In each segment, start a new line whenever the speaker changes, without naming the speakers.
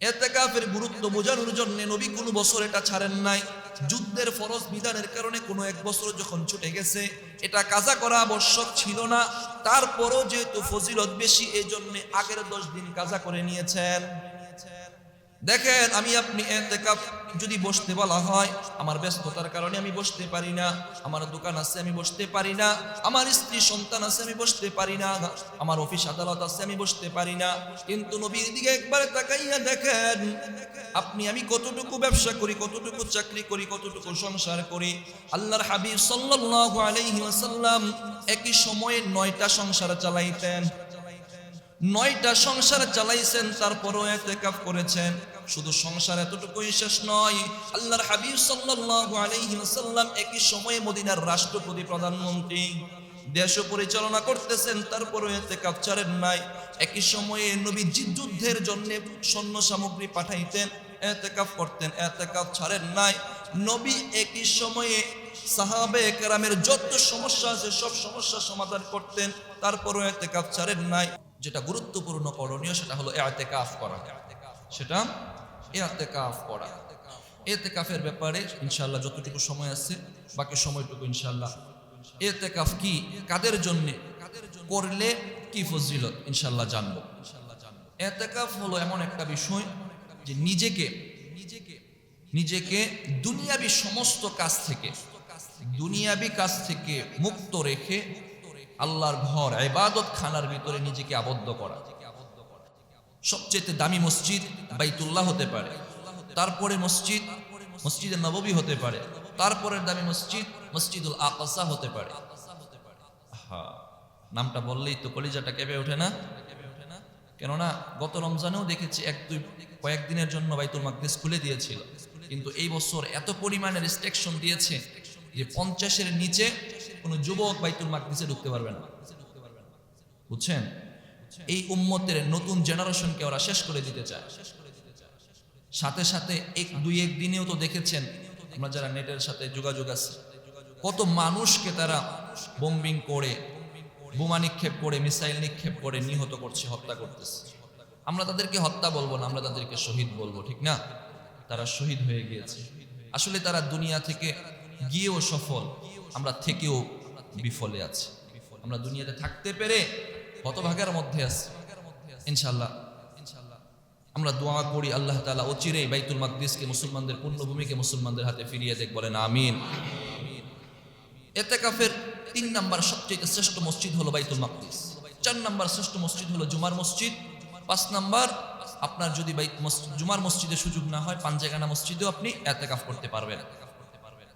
এতেকাফের গুরুত্ব বোঝানোর জন্য নবী কোনো বছর এটা ছাড়েন নাই। যুদ্ধের ফরজ বিধানের কারণে কোনো এক বছর যখন ছুটে গেছে, এটা কাজা করা আবশ্যক ছিল না। তারপরও যেহেতু ফজিলত বেশি এই জন্যে আগের দশ দিন কাজা করে নিয়েছেন। দেখেন, আমি আপনি যদি বসতে বলা হয়, আমার ব্যস্ততার কারণে আমি বসতে পারি না, আমার দোকান আছে আমি বসতে পারি না, আমার স্ত্রী সন্তান আছে আমি বসতে পারি না, আমার অফিস আদালত আছে আমি বসতে পারি না। কিন্তু নবীর দিকে একবার তাকাইয়া দেখেন, আপনি আমি কতটুকু ব্যবসা করি, কতটুকু চাকরি করি, কতটুকু সংসার করি। আল্লাহর হাবিব সাল্লাল্লাহু আলাইহি ওয়াসাল্লাম একই সময়ে নয়টা সংসার চালাইতেন। নয়টা সংসার চালাইছেন, তারপরও এতেকাফ করেছেন। শুধু সংসার এতটুকুই শেষ নয়, আল্লাহর হাবিব সাল্লাল্লাহু আলাইহি একই সময়ে মদিনার রাষ্ট্রপতি, প্রধানমন্ত্রী। দেশ পরিচালনা করতেছেন, তারপরও এতেকাফ ছাড়েন নাই। একই সময়ে নবী যুদ্ধের জন্য সৈন্য সামগ্রী পাঠাইতেন, এতেকাফ করতেন, এতেকাফ ছাড়েন নাই। নবী একই সময়ে সাহাবে কেরামের যত সমস্যা আছে, সব সমস্যা সমাধান করতেন, তারপরও এতেকাফ ছাড়েন নাই। যেটা গুরুত্বপূর্ণ করণীয় সেটা হলো এতেকাফ করা। সেটা এতেকাফ করা। এতেকাফের ব্যাপারে ইনশাল্লাহ যতটুকু সময় আছে, বাকি সময়টুকু ইনশাল্লাহ এতেকাফ কি? কাদের জন্য? করলে কি ফজিলত? ইনশাল্লাহ জানব। এতেকাফ হলো এমন একটা বিষয় যে নিজেকে নিজেকে নিজেকে দুনিয়াবি সমস্ত কাজ থেকে, দুনিয়াবি কাজ থেকে মুক্ত রেখে আল্লাহর ঘর, ইবাদত খানার ভিতরে নিজেকে আবদ্ধ করা। সবচেয়ে দামি মসজিদ বাইতুল্লাহ হতে পারে, তারপরে মসজিদ, মসজিদে নববী হতে পারে তারপরের দামি মসজিদ, মসজিদুল আকসা হতে পারে। হ্যাঁ নামটা বললেই তো কলিজাটা কেঁপে ওঠে না? কেননা, গত রমজানেও দেখেছি এক, দুই, কয়েকদিনের জন্য বাইতুল মাকদিস খুলে দিয়েছিল। কিন্তু এই বছর এত পরিমাণে রেস্ট্রিকশন দিয়েছে যে পঞ্চাশের নিচে কোনো যুবক বাইতুল মাকদিসে ঢুকতে পারবে না। বুঝছেন? এই উম্মতের নতুন জেনারেশনকে ওরা শেষ করে দিতে চায়। সাথে সাথে এক দুই এক দিনেও তো দেখেছেন, আমরা যারা নেটের সাথে যোগাযোগ আছে, কত মানুষকে তারা বোম্বিং করে, বোমা নিক্ষেপ করে, মিসাইল নিক্ষেপ করে নিহত করছে, হত্যা করতেছে। আমরা তাদেরকে হত্যা বলব না, আমরা তাদেরকে শহীদ বলব, ঠিক না? তারা শহীদ হয়ে গিয়েছে। আসলে তারা দুনিয়া থেকে গিয়েও সফল, আমরা থেকেও বিফলে আছি। আমরা দুনিয়াতে থাকতে পেরে হতভাগের মধ্যে আছি। ইনশাল্লাহ আমরা দোয়া করি আল্লাহ তালা অচিরেই বাইতুল মাকদিসকে মুসলমানদের পুণ্যভূমিকে মুসলমানদের হাতে ফিরিয়ে দেখ, বলেন আমিন। এতেকাফের তিন নাম্বার সবচেয়ে শ্রেষ্ঠ মসজিদ হলো বাইতুল মাকদিস। চার নাম্বার শ্রেষ্ঠ মসজিদ হলো জুমার মসজিদ। পাঁচ নাম্বার, আপনার যদি জুমার মসজিদে সুযোগ না হয় পাঞ্জেগানা মসজিদেও আপনি এতেকাফ করতে পারবেন।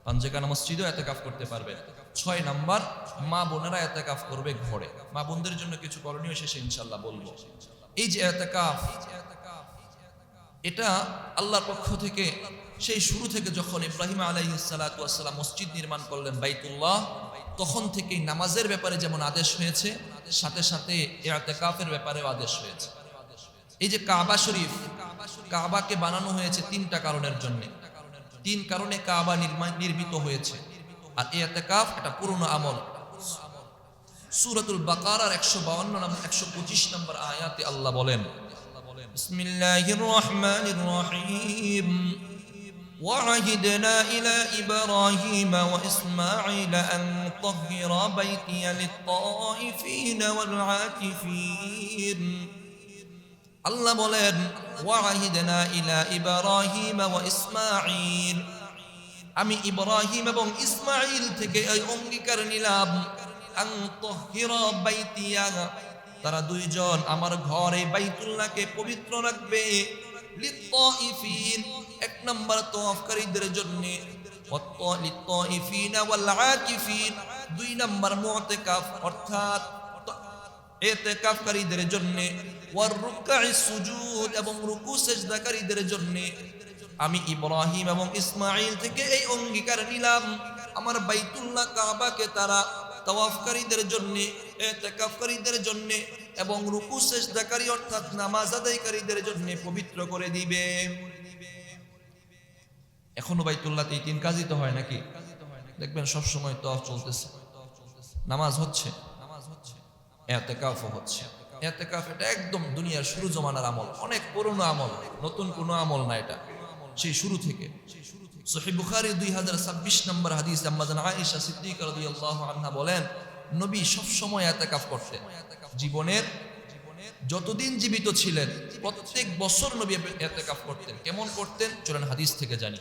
পাঞ্জেগানা মসজিদেও এতেকাফ করতে পারবেন ছয় নাম্বার, মা বোনেরা এতেকাফ করবে ঘরে। মা বোনদের জন্য কিছু করণীয় শেষে ইনশাল্লাহ বলব। এই যে এতেকাফ, এটা আল্লাহর পক্ষ থেকে, সেই শুরু থেকে যখন ইব্রাহিম আলাইসালাম মসজিদ নির্মাণ করলেন বাইতুল্লাহ, তখন থেকেই নামাজের ব্যাপারে যেমন আদেশ হয়েছে, সাথে সাথে এতেকাফের ব্যাপারেও আদেশ হয়েছে। এই যে কাবা শরীফ, কাবাকে বানানো হয়েছে তিনটা কারণের জন্য। তিন কারণে কাবা নির্মাণ নির্মিত হয়েছে আর এই এতেকাফ একটা পুরনো আমল সুরাতুল বাকারার একশো বাউন্ন নম্বর একশো পঁচিশ নম্বর আয়াতে আল্লাহ বলেন بسم الله الرحمن الرحيم وعهدنا إلى إبراهيم وإسماعيل أن طهر بيتي للطائفين والعاكفين আল্লাহ বলেন ওয়াহিদেনা ইলা ইব্রাহিম ওয়া ইসমাঈল। আমি ইব্রাহিম এবং ইসমাঈল থেকে এই অঙ্গীকার নিলাম। আন তাহহিরা বাইতিয়া। তারা দুইজন আমার ঘরে বাইতুল্লাহকে পবিত্র রাখবে। লিত্তাইফিন এক নম্বর তওয়াফকারীদের জন্য। লিত্তাইফিন ওয়াল আকিফিন, দুই নম্বর মুআতাকাফ, অর্থাৎ ওয়ার রুকআ সুজুদ এবং রুকু সেজদাকারীদের জন্য, আমি ইব্রাহিম এবং ইসমাইল থেকে এই অঙ্গীকার নিলাম। আমার বাইতুল্লাহ কাবাকে তারা তাওয়াফকারীদের জন্য, এতেকাফকারীদের জন্য এবং রুকু সেজদাকারী অর্থাৎ নামাজ আদায়কারীদের জন্য পবিত্র করে দিবে। এখনও বাইতুল্লাহতে এই তিন কাজই তো হয় নাকি? দেখবেন সব সময় তওয়াফ চলতেছে। নামাজ হচ্ছে। নামাজ হচ্ছে এতেকাফও হচ্ছে এতেকাফ এটা একদম দুনিয়ার শুরু জমানার আমল অনেক পুরনো আমল নতুন কোনো আমল না এটা সেই শুরু থেকে সহি বুখারি দুই হাজার ছাব্বিশ নম্বর হাদিস আম্মাজান আয়েশা সিদ্দিক রাদিয়াল্লাহু আনহা বলেন নবী সব সময় এতেকাফ করতেন জীবনের যতদিন জীবিত ছিলেন প্রত্যেক বছর নবী এতেকাফ করতেন কেমন করতেন চলেন হাদিস থেকে জানি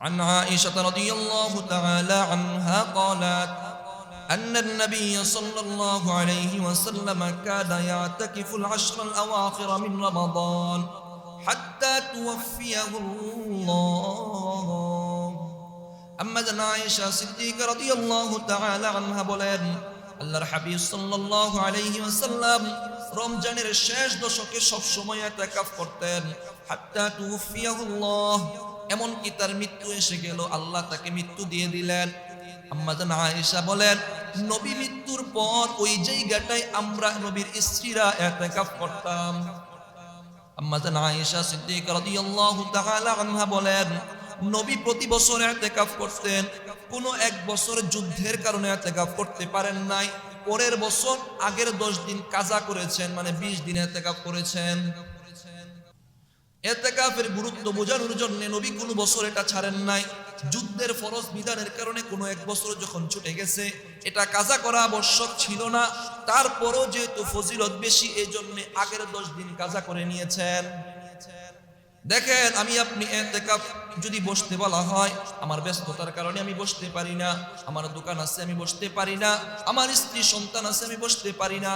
عن عائشة رضي الله تعالى عنها قالت أن النبي صلى الله عليه وسلم كان يعتكف العشر الأواخر من رمضان حتى توفيه الله أما ذن عائشة صديق رضي الله تعالى عنها বলেন আল্লাহর হাবিব সাল্লাল্লাহু আলাইহি ওয়াসাল্লাম রমজানের শেষ দশকে সব সময় ইতিকাফ করতেন হাত্তা তুফিয়াহুল্লাহ এমন কি তার মৃত্যু এসে গেল আল্লাহ তাকে মৃত্যু দিয়ে দিলেন আম্মাজান আয়েশা বলেন, নবী মৃত্যুর পর ওই জায়গাটায় আমরা নবীর স্ত্রীরা ইতিকাফ করতাম। আম্মাজান আয়েশা সিদ্দিক রাদিয়াল্লাহু তাআলা আনহা বলেন, নবী প্রতি বছর ইতিকাফ করতেন। কোনো এক বছর যুদ্ধের কারণে ইতিকাফ করতে পারেন নাই। পরের বছর আগের দশ দিন কাজা করেছেন মানে বিশ দিন ইতিকাফ করেছেন। এতেকাফের গুরুত্ব বোঝানোর জন্য নবী কোনো বছর এটা ছাড়েন নাই। যুদ্ধের ফরজ বিধানের কারণে কোনো এক বছর যখন ছুটে গেছে, এটা কাজা করা আবশ্যক ছিল না। তারপরও যেহেতু ফজিলত বেশি এই জন্যে আগের দশ দিন কাজা করে নিয়েছেন। দেখেন, আমি আপনি যদি বসতে বলা হয়, আমার ব্যস্ততার কারণে আমি বসতে পারি না, আমার দোকান আছে আমি বসতে পারি না, আমার স্ত্রী সন্তান আছে আমি বসতে পারি না,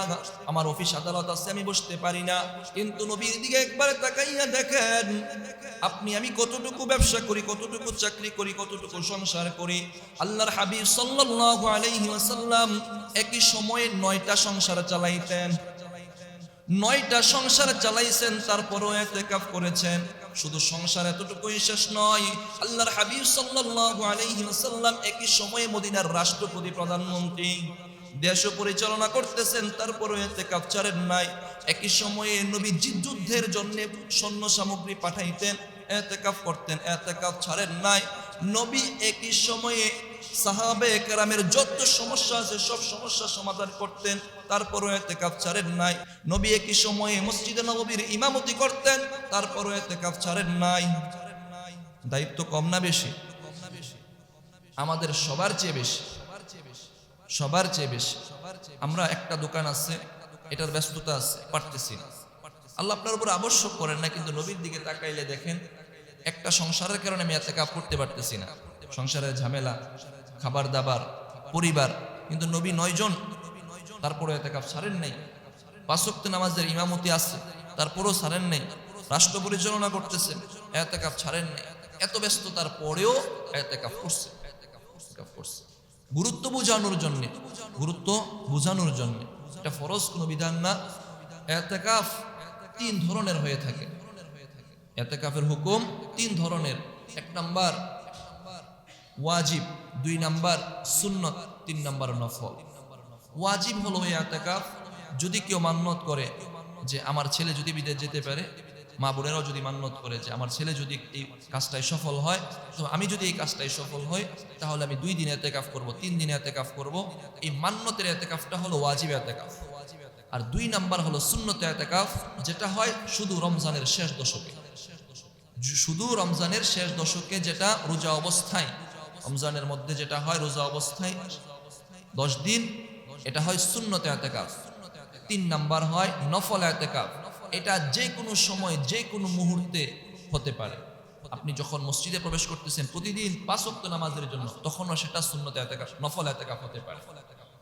আমার অফিস আদালত আছে আমি বসতে পারি না, কিন্তু নবীর দিকে একবার তাকাইয়া দেখেন, আপনি আমি কতটুকু ব্যবসা করি, কতটুকু চাকরি করি, কতটুকু সংসার করি, আল্লাহর হাবিব সাল্লাল্লাহু আলাইহি ওয়াসাল্লাম একই সময়ে নয়টা সংসার চালাইতেন নয়টা সংসার চালাইছেন, তারপরও এতেকাফ করেছেন। শুধু সংসার এতটুকুই শেষ নয়, আল্লাহর হাবিব সাল্লাল্লাহু আলাইহি ওয়াসাল্লাম একই সময়ে মদিনার রাষ্ট্রপতি, প্রধানমন্ত্রী। দেশ পরিচালনা করতেছেন, তারপরও এতেকাফ ছাড়েন নাই। একই সময়ে নবী যুদ্ধের জন্য সৈন্য সামগ্রী পাঠাইতেন, এতেকাফ করতেন, এতেকাফ ছাড়েন নাই। নবী একই সময়ে সাহাবে কেরামের যত সমস্যা আছে, সব সমস্যার সমাধান করতেন। তারপরও এতেকাফ ছাড়েন নাই। নবী একই সময়ে মসজিদে নবীর ইমামতি করতেন, তারপরও এতেকাফ ছাড়েন নাই। দায়িত্ব কম না বেশি? আমাদের সবার চেয়ে বেশি। সবার চেয়ে বেশি। আমরা একটা দোকান আছে, এটার ব্যস্ততা আছে, পারতেছি না। আল্লাহ আপনার উপর আবশ্যক করেন না, কিন্তু নবীর দিকে তাকাইলে দেখেন, একটা সংসারের কারণে আমি এতে কাপ করতে পারতেছি না। সংসারের ঝামেলা খাবার দাবার পরিবার, কিন্তু নবী নয়জন তারপরে এতে কাপ ছাড়েন নাই। পাঁচক্ত নামাজের ইমামতি আছে, তারপরেও সারেন নাই। রাষ্ট্র পরিচালনা করতেছেন এতে কাপ ছাড়েন নাই। এত ব্যস্ততার পরেও এতে কাপ করছে করছে। গুরুত্ব বোঝানোর জন্য, গুরুত্ব বোঝানোর জন্য, এটা ফরজ কোনো বিধান না। এতেকাফ তিন ধরনের হয়ে থাকে। এতেকাফের হুকুম তিন ধরনের। এক নাম্বার, ওয়াজিব। দুই নাম্বার সুন্নত, তিন নাম্বার নফল। ওয়াজিব হলো এই এতেকাফ, যদি কেউ মান্যত করে যে আমার ছেলে যদি বিদেশ যেতে পারে, মা বোনেরাও যদি মান্যত করে যে আমার ছেলে যদি এই কাজটাই সফল হয়, তো আমি যদি এই কাজটাই সফল হই, তাহলে আমি দুই দিন এতেকাফ করব, তিন দিন এতেকাফ করব। এই মান্যতের এতেকাফটা হলো ওয়াজিব এতেকাফ। আর দুই নাম্বার হলো সুন্নত এতেকাফ, যেটা হয় শুধু রমজানের শেষ দশকে। শুধু রমজানের শেষ দশকে যেটা রোজা অবস্থায় রমজানের মধ্যে যেটা হয়, রোজা অবস্থায় দশ দিন, এটা হয় শূন্যতে এতেকাফ। তিন নাম্বার হয় নফল এতেকাফ। এটা যে কোনো সময়, যে কোনো মুহূর্তে হতে পারে। আপনি যখন মসজিদে প্রবেশ করতেছেন প্রতিদিন পাঁচ ওয়াক্ত নামাজের জন্য, তখনও সেটা শূন্যতে এতেকাফ, নফল এতেকাফ হতে পারে।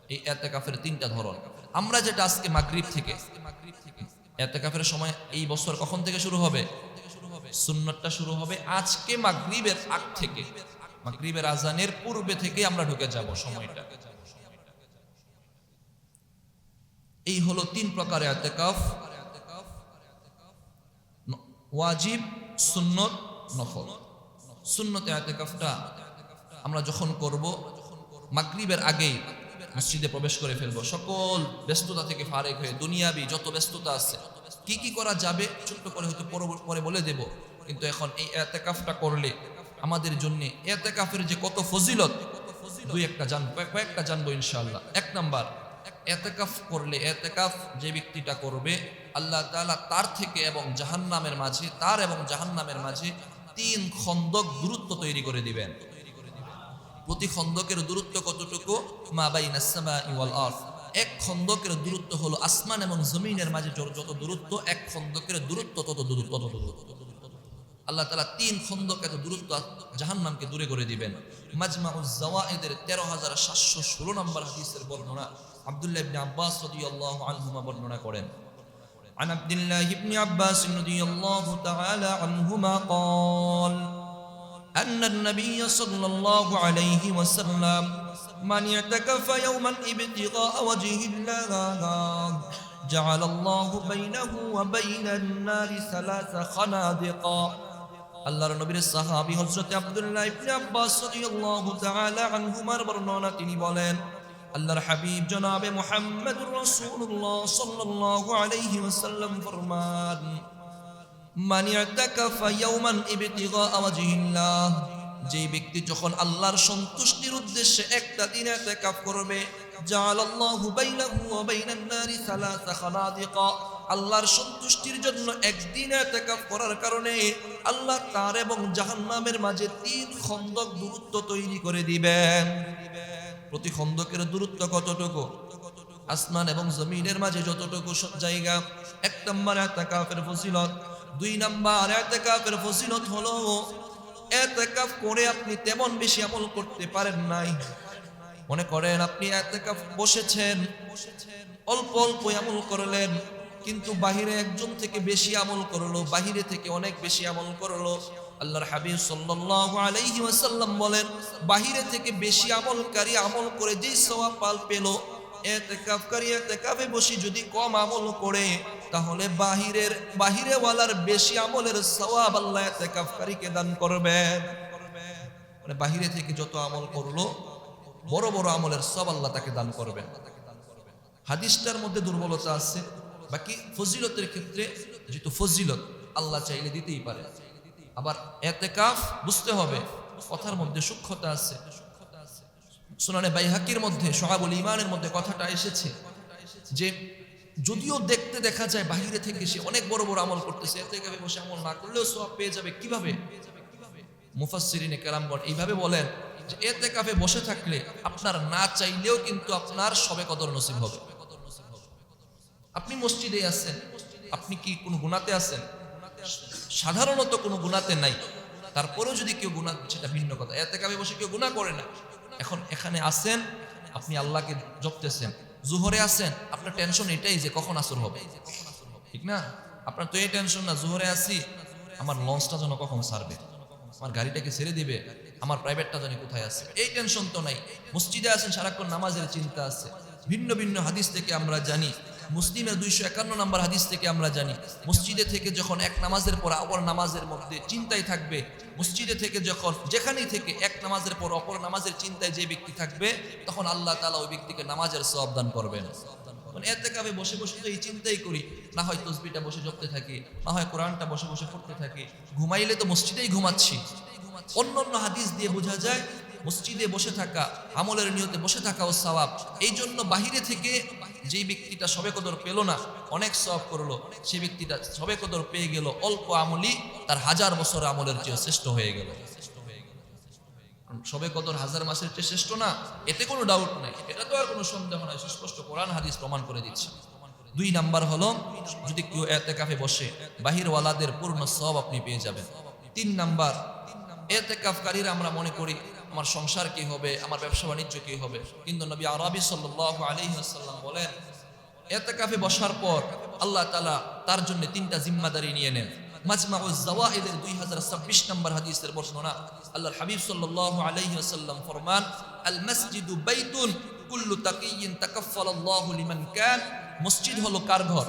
এই এতেকাফের তিনটা ধরন। আমরা যেটা আজকে মাগরিব থেকে, এতেকাফের সময় এই বছর কখন থেকে শুরু হবে? সুন্নতটা শুরু হবে আজকে মাগরিবের আগ থেকে। মাগরিবের আজানের পূর্বে থেকে আমরা ঢুকে যাব সময়টা। এই হলো তিন প্রকার এতেকাফ। ওয়াজিব, সুন্নত, নফল। সুন্নত এতেকাফটা আমরা যখন করব, মাগরিবের আগেই মসজিদে প্রবেশ করে ফেলব। সকল ব্যস্ততা থেকে ফারেক হয়ে দুনিয়াবি যত ব্যস্ততা আছে, কি কি করা যাবে ছোট্ট করে হয়তো পরে বলে দেব, কিন্তু এখন এই এতেকাফটা করলে আমাদের জন্য। এতে কাফের যে কত ফজিলত, দুই একটা জানব কয়েকটা জানব ইনশাল্লাহ এক নাম্বার, এতেকাফ করলে এতেকাফ যে ব্যক্তিটা করবে, আল্লাহ তালা তার থেকে এবং জাহান্নামের মাঝে, তার এবং জাহান্নামের মাঝে তিন খন্দক দূরত্ব তৈরি করে দিবেন। প্রতি খন্দকের দূরত্ব কতটুকু? মা সামাই ওয়াল এক খন্দকের দূরত্ব হলো আসমান এবং জমিনের মাঝে যত দূরত্ব, এক খন্দকের দূরত্ব তত দূরত্ব তত দূরত্ব। আল্লাহ তাআলা তিন খন্দক এত দূরত্ব জাহান্নামকে দূরে করে দিবেন মাজমাউজ জাওয়াইদের তেরো হাজার সাতশো ষোলো নম্বর হাদিসের বর্ণনা আব্দুল্লাহ ইবনে আব্বাস রাদিয়াল্লাহু আনহুমা বর্ণনা করেন عن عبد الله بن عباس رضي الله تعالى عنهما قال أن النبي صلى الله عليه وسلم من اعتكف يوما ابتغاء وجه الله جعل الله بينه وبين النار ثلاث خنادقا আল্লাহর নবীর সাহাবী হযরত আব্দুল্লাহ ইবনে আব্বাস রাদিয়াল্লাহু তাআলা আনহুমার বর্ণনা তিনি বলেন, আল্লাহর হাবিব জনাবে মুহাম্মদুর রাসূলুল্লাহ সাল্লাল্লাহু আলাইহি ওয়াসাল্লাম ফরমান, মান ইয়াতাকাফা ইয়াওমান ইবতিগা ওয়াজহিল্লাহ যে ব্যক্তি যখন আল্লাহর সন্তুষ্টির উদ্দেশ্যে একটা দিন ইতিকাফ করবে, জাআলাল্লাহু বাইনাহু ওয়া বাইনান নারি সালাসা খানাদিকা আল্লাহর সন্তুষ্টির জন্য একদিন ইতিকাফ করার কারণে আল্লাহ তার এবং জাহান্নামের মাঝে তিন খন্দক দূরত্ব তৈরি করে দিবেন। প্রতি খন্দকের দূরত্ব কতটুকু? আসমান এবং জমিনের মাঝে যতটুকু জায়গা। এক নম্বর এতেকাফের ফজিলত। দুই নম্বর এতেকাফের ফজিলত হলো, এতেকাফ করে আপনি তেমন বেশি আমল করতে পারেন নাই। মনে করেন আপনি এতেকাফ বসেছেন, অল্প অল্প আমল করলেন। কিন্তু বাহিরে একজন থেকে বেশি আমল করল, বাহিরে থেকে অনেক বেশি আমল করল। আল্লাহর হাবিব সাল্লাল্লাহু আলাইহি ওয়াসাল্লাম বলেন, বাহিরে থেকে বেশি আমলকারী আমল করে যেই সওয়াব পাল পেল, এতেকাফকারী এতেকাফে বসে যদি কম আমল করে, তাহলে বাহিরের বাহিরে ওয়ালার বেশি আমলের সওয়াব আল্লাহ এতেকাফকারীকে দান করবেন মানে বাহিরে থেকে যত আমল করল, বড় বড় আমলের সব আল্লাহ তাকে দান করবেন। হাদিসটার মধ্যে দুর্বলতা আছে। বাকি ফজিলতের ক্ষেত্রে যেহেতু ফজিলত আল্লাহ চাইলে দিতেই পারে। আবার এতেকাফ বুঝতে হবে, কথার মধ্যে সূক্ষ্মতা আছে। সুনানে বাইহাকির মধ্যে, সোহাবুল ইমানের মধ্যে কথাটা এসেছে যে, যদিও দেখতে দেখা যায় বাহিরে থেকে সে অনেক বড় বড় আমল করতেছে এতে কাবে বসে আমল না করলেও সব পেয়ে যাবে কীভাবে? মুফাসসিরিনে কেরামগণ এইভাবে বলেন যে এতে কাফে বসে থাকলে আপনার না চাইলেও কিন্তু আপনার সবে কদর নসিব হবে। আপনি মসজিদে আছেন, আপনি কি কোনো গুণাতে আছেন? সাধারণত কোনো গুণাতে নাই। তারপরেও যদি কেউ গুণা সেটা ভিন্ন কথা। এতে কাবে বসে কেউ গুণা করে না। এখন এখানে আছেন, আপনি আল্লাহকে জপতেছেন। জোহরে আছেন, আপনার টেনশন এটাই যে কখন আসর হবে। ঠিক না? আপনার তো এই টেনশন না, জোহরে আসি আমার লঞ্চটা যেন কখন সারবে? আমার গাড়িটাকে ছেড়ে দিবে? আমার প্রাইভেটটা জানি কোথায় আছে? এই টেনশন তো নাই। মসজিদে আছেন, সারাক্ষণ নামাজের চিন্তা আছে। ভিন্ন ভিন্ন হাদিস থেকে আমরা জানি মুসলিমের দুইশো একান্ন নম্বর হাদিস থেকে আমরা জানি, মসজিদে থেকে যখন এক নামাজের পর অপর নামাজের মধ্যে চিন্তায় থাকবে, মসজিদে থেকে যখন, যেখানেই থেকে এক নামাজের পর অপর নামাজের চিন্তায় যে ব্যক্তি থাকবে, তখন আল্লাহ তালা ওই ব্যক্তিকে নামাজের সব দান করবেন। মানে এতে কাবে বসে বসে তো এই চিন্তাই করি, না হয় তসবিটা বসে জপতে থাকি, না হয় কোরআনটা বসে বসে পড়তে থাকি, ঘুমাইলে তো মসজিদেই ঘুমাচ্ছি। অন্য অন্য হাদিস দিয়ে বোঝা যায়, মসজিদে বসে থাকা, আমলের নিয়তে বসে থাকা ও সওয়াব এই জন্য বাহিরে থেকে যেই ব্যক্তিটা সবে কদর পেল না, অনেক সব করল। সেই ব্যক্তিটা সবে কদর পেয়ে গেল, অল্প আমলই তার হাজার বছর আমলের চেয়ে শ্রেষ্ঠ হয়ে গেল। সবে কদর হাজার মাসের চেয়ে শ্রেষ্ঠ না, এতে কোনো ডাউট নাই। এটা তো আর কোনো সন্দেহ নাই, সুস্পষ্ট কোরআন হাদিস প্রমাণ করে দিচ্ছে। দুই নাম্বার হলো, যদি কেউ এতে কাফে বসে, বাহিরওয়ালাদের পূর্ণ সব আপনি পেয়ে যাবেন। তিন নাম্বার এতে কাফকারীরা আমরা মনে করি আমার সংসার কি হবে? আমার ব্যবসা বাণিজ্য কি হবে? কিন্তু নবী আরবি সাল্লাল্লাহু আলাইহি ওয়াসাল্লাম বলেন এতে কাফে বসার পর আল্লাহ তাআলা তার জন্য তিনটা জিম্মাদারি নিয়ে নেন। মাজমাউজ জাওয়াহিদের 2026 নম্বর হাদিসের বর্ণনা আল্লাহর হাবিব সাল্লাল্লাহু আলাইহি ওয়াসাল্লাম ফরমান, আল মসজিদু বাইতুন কুল্লু তাকিয়িন তাকাফফালাল্লাহু লিমান কান মসজিদ হলো কার ঘর?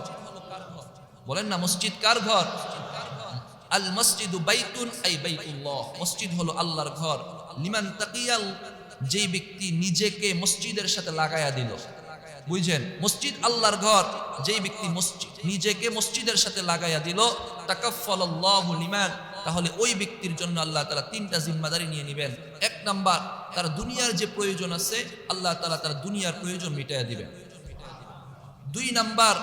বলেন না, মসজিদ কার ঘর? আল মসজিদু বাইতুন, আই বাইতুল্লাহ। মসজিদ হলো আল্লাহর ঘর। লিমান তাকিয়াল, যেই ব্যক্তি নিজেকে মসজিদের সাথে লাগায়া দিল। বুঝছেন? মসজিদ আল্লাহর ঘর। যেই ব্যক্তি মসজিদ নিজেকে মসজিদের সাথে লাগাইয়া দিল, তাকাফফালাল্লাহু লিমান। তাহলে ওই ব্যক্তির জন্য আল্লাহ তাআলা তিনটা জিম্মাদারি নিয়ে নেবেন। এক নাম্বার, তার দুনিয়ার যে প্রয়োজন আছে, আল্লাহ তাআলা তার দুনিয়ার প্রয়োজন মিটাইয়া দিবেন। দুই নাম্বার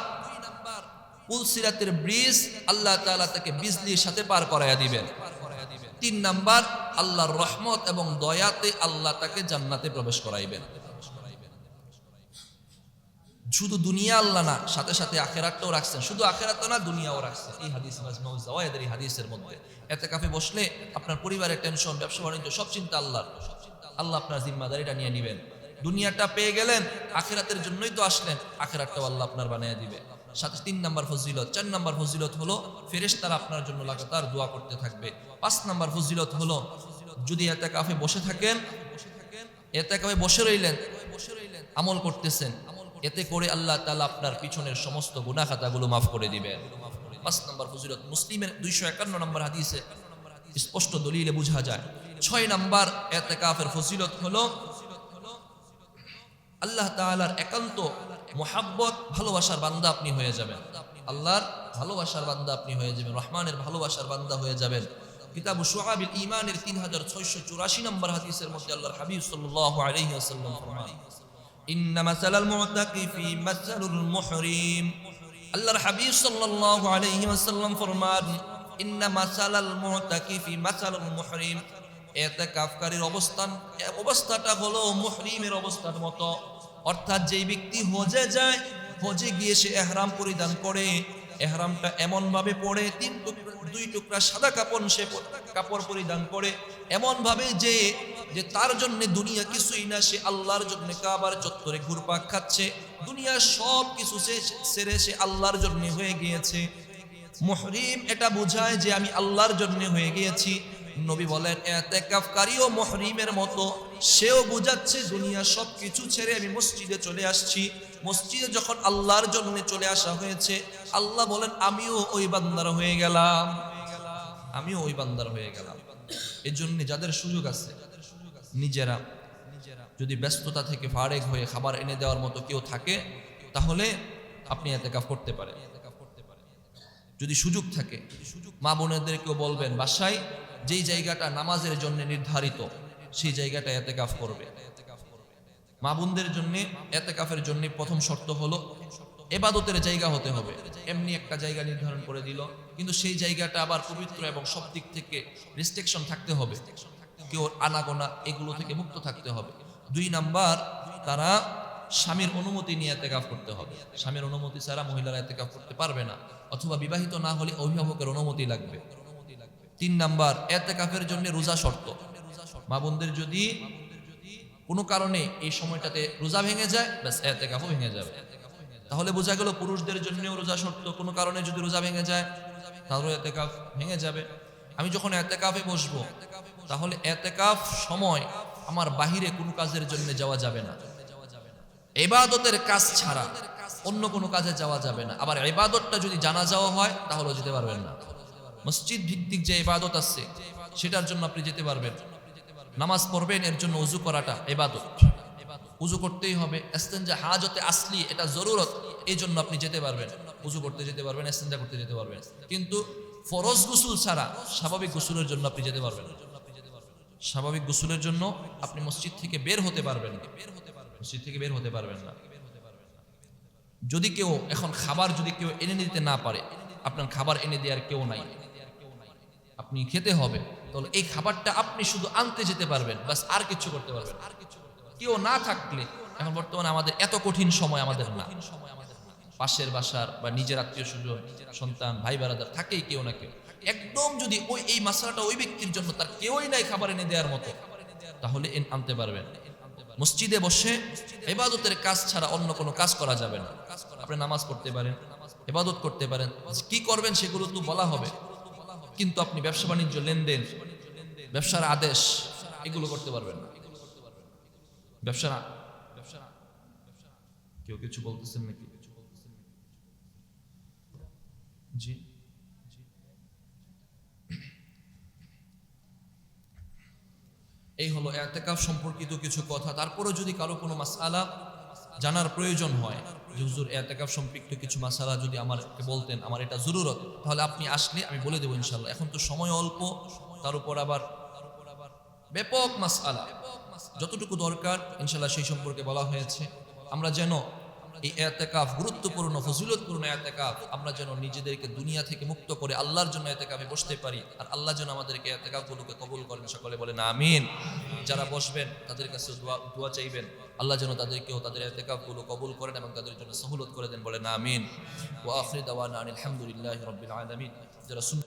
পুলসিরাতের ব্রিজ আল্লাহ তাআলা তাকে বিজলির সাথে পার করাইয়া দিবেন। তিন নাম্বার, আল্লাহর রহমত এবং দয়াতে আল্লাহ তাকে জান্নাতে প্রবেশ করাইবেন। শুধু দুনিয়া আল্লাহ না, সাথে সাথে আখেরাতটাও রাখছেন। শুধু আখেরাত না, দুনিয়াও রাখছেন। এই হাদিস জাওয়ায়েদের এই হাদিসের মধ্যে। এতে কাফে বসলে আপনার পরিবারের টেনশন ব্যবসা বাণিজ্য, সব চিন্তা আল্লাহর। আল্লাহ আপনার জিম্মাদারিটা নিয়ে নেবেন। দুনিয়াটা পেয়ে গেলেন, আখেরাতের জন্যই তো আসলেন, আখেরাতটাও আল্লাহ আপনার বানিয়ে দিবে সাথে তিন নাম্বার ফজিলত, চার নাম্বার ফজিলত হলো ফেরেশতারা আপনার জন্য লাগাতার দোয়া করতে থাকবে। পাঁচ নাম্বার ফজিলত হলো যদি এতে কাফে বসে থাকেন এতে কাফে বসে রইলেন, আমল করতেছেন, এতে করে আল্লাহ তালা আপনার পিছনের সমস্ত গুনাহ খাতাগুলো মাফ করে দিবেন। পাঁচ নম্বর ফজিলত, মুসলিমের দুইশো একান্ন নম্বর হাদিসে স্পষ্ট দলিলে বোঝা যায়। ছয় নম্বর এতেকাফের ফজিলত হলো আল্লাহ তালার একান্ত মোহাব্বত, ভালোবাসার বান্দা আপনি হয়ে যাবেন। আল্লাহর ভালোবাসার বান্দা আপনি হয়ে যাবেন, রহমানের ভালোবাসার বান্দা হয়ে যাবেন। কিতাবু শুআবিল ঈমানের 3684 নম্বর হাদিসের মধ্যে আল্লাহর হাবিব সাল্লাল্লাহু আলাইহি ওয়াসাল্লাম ফরমান ইন্না মাসালাল মুতাকিফি মাসালুল মুহরিম। আল্লাহর হাবিব সাল্লাল্লাহু আলাইহি ওয়াসাল্লাম ফরমান, ইন্না মাসালাল মুতাকিফি মাসালুল মুহরিম এতেকাফকারীর অবস্থান অবস্থাটা হলো মুহরিমের অবস্থার মতো। অর্থাৎ যেই ব্যক্তি হজে যায়, হজে গিয়ে সে এহরাম পরিধান করে। এহরামটা এমন ভাবে পরে তিন টুকরা, দুই টুকরা সাদা কাপড় সে কাপড় পরিধান করে। এমন ভাবে যে যে তার জন্য দুনিয়া কিছুই না, সে আল্লাহর জন্য কাবার চত্বরে ঘুরপাক খাচ্ছে। দুনিয়ার সব কিছু সে, সেরে সে আল্লাহর জন্য হয়ে গিয়েছে। মুহরিম এটা বোঝায় যে আমি আল্লাহর জন্য হয়ে গিয়েছি। নবী বলেন এতেকাফকারীও মহরিমের মতো, সেও বুঝাচ্ছে দুনিয়া সব কিছু ছেড়ে আমি মসজিদে চলে আসছি। মসজিদে যখন আল্লাহর জন্য চলে আসা হয়েছে, আল্লাহ বলেন, আমিও ওই বান্দার হয়ে গেলাম। আমিও ওই বান্দার হয়ে গেলাম। এর জন্য যাদের সুযোগ আছে, নিজেরা যদি ব্যস্ততা থেকে ফারেক হয়ে খাবার এনে দেওয়ার মতো কেউ থাকে, তাহলে আপনি এতেকাফ করতে পারেন। যদি সুযোগ থাকে, মা বোনেদেরকেও বলবেন, বাসায় যেই জায়গাটা নামাজের জন্য নির্ধারিত, সেই জায়গাটা এতেকাফ করবে। মা বোনদের জন্য, এতেকাফের জন্য প্রথম শর্ত হলো, এবাদতের জায়গা হতে হবে। এমনি একটা জায়গা নির্ধারণ করে দিল, কিন্তু সেই জায়গাটা আবার পবিত্র এবং সব দিক থেকে রেস্ট্রিকশন থাকতে হবে। কেউ আনাগোনা এগুলো থেকে মুক্ত থাকতে হবে। দুই নাম্বার, তারা স্বামীর অনুমতি নিয়ে এতেকাফ করতে হবে। স্বামীর অনুমতি ছাড়া মহিলারা এতেকাফ করতে পারবে না, অথবা বিবাহিত না হলে অভিভাবকের অনুমতি লাগবে। তিন নাম্বার, এতে কাফের জন্য রোজা শর্ত। মা বোনদের যদি কোনো কারণে এই সময়টাতে রোজা ভেঙে যায়, ব্যাস এতেকাফও ভেঙে যাবে। তাহলে বোঝা গেল পুরুষদের জন্যও রোজা শর্ত, কোনো কারণে যদি রোজা ভেঙে যায়, তাহলে এতেকাফ ভেঙে যাবে। আমি যখন এতেকাফে বসবো, তাহলে এতে কাফ সময় আমার বাহিরে কোনো কাজের জন্য যাওয়া যাবে না। এবাদতের কাজ ছাড়া অন্য কোনো কাজে যাওয়া যাবে না। আবার এবাদতটা যদি জানা যাওয়া হয়, তাহলে যেতে পারবেন না। মসজিদ ভিত্তিক যে ইবাদত আছে, সেটার জন্য আপনি যেতে পারবেন। নামাজ পড়বেন, এর জন্য উজু করাটা এবাদত উজু করতেই হবে। এস্তেঞ্জা হাজতে আসলি, এটা জরুরত, এই জন্য আপনি যেতে পারবেন। উজু করতে যেতে পারবেন এস্তেঞ্জা করতে যেতে পারবেন। কিন্তু ফরজ গোসুল ছাড়া স্বাভাবিক গোসুলের জন্য আপনি যেতে পারবেন। স্বাভাবিক গোসলের জন্য আপনি মসজিদ থেকে বের হতে পারবেন না। মসজিদ থেকে বের হতে পারবেন না। যদি কেউ, এখন খাবার যদি কেউ এনে দিতে না পারে, আপনার খাবার এনে দেওয়ার কেউ নাই। আপনি খেতে হবে, তাহলে এই খাবারটা আপনি শুধু আনতে যেতে পারবেন, বাস আর কিছু করতে পারবেন না। কেউ না থাকলে এখন বর্তমানে আমাদের এত কঠিন সময় আমাদের না। পাশের বাসার বা নিজের আত্মীয় স্বজন, সন্তান, ভাই, বারাদার থাকেই কেউ না কেউ। একদম যদি ওই, এই মশলাটা ওই ব্যক্তির জন্য, তার কেউই নাই খাবার এনে দেওয়ার মতো, তাহলে এন- আনতে পারবেন মসজিদে বসে এবাদতের কাজ ছাড়া অন্য কোনো কাজ করা যাবে না। আপনি নামাজ পড়তে পারেন এবাদত করতে পারেন। কি করবেন সেগুলো তো বলা হবে। কিন্তু আপনি ব্যবসা বাণিজ্য লেনদেন, ব্যবসার আদেশ, এগুলো করতে পারবেন না। ব্যবসা কেউ কিছু বলতেছেন নাকি? জি। এই হলো এতেকাফ সম্পর্কিত কিছু কথা। তারপরে যদি কারও কোনো মাসালা জানার প্রয়োজন হয়। যে হুজুর এতেকাফ সম্পৃক্ত কিছু মাসালা যদি আমাকে বলতেন, আমার এটা জরুরত। তাহলে আপনি আসলে আমি বলে দেবো ইনশাল্লাহ এখন তো সময় অল্প, তার উপর আবার ব্যাপক মাসালা। যতটুকু দরকার ইনশাল্লাহ সেই সম্পর্কে বলা হয়েছে। আমরা যেন এই এতেকাফ, গুরুত্বপূর্ণ, ফজিলতপূর্ণ এতেকাফ, আমরা যেন নিজেদেরকে দুনিয়া থেকে মুক্ত করে আল্লাহর জন্য এতেকাফে বসতে পারি আর আল্লাহ যেন আমাদেরকে এতেকাফগুলোকে কবুল করেন সকলে বলেন আমিন। যারা বসবেন, তাদের কাছে দোয়া চাইবেন। আল্লাহ যেন তাদেরকেও তাদের এতেকাফগুলো কবুল করেন এবং তাদের জন্য সহলত করে দেন বলেন আমিন। ওয়া আখির দাওয়ানা আনিল হামদুলিল্লাহি রাব্বিল আলামিন। যারা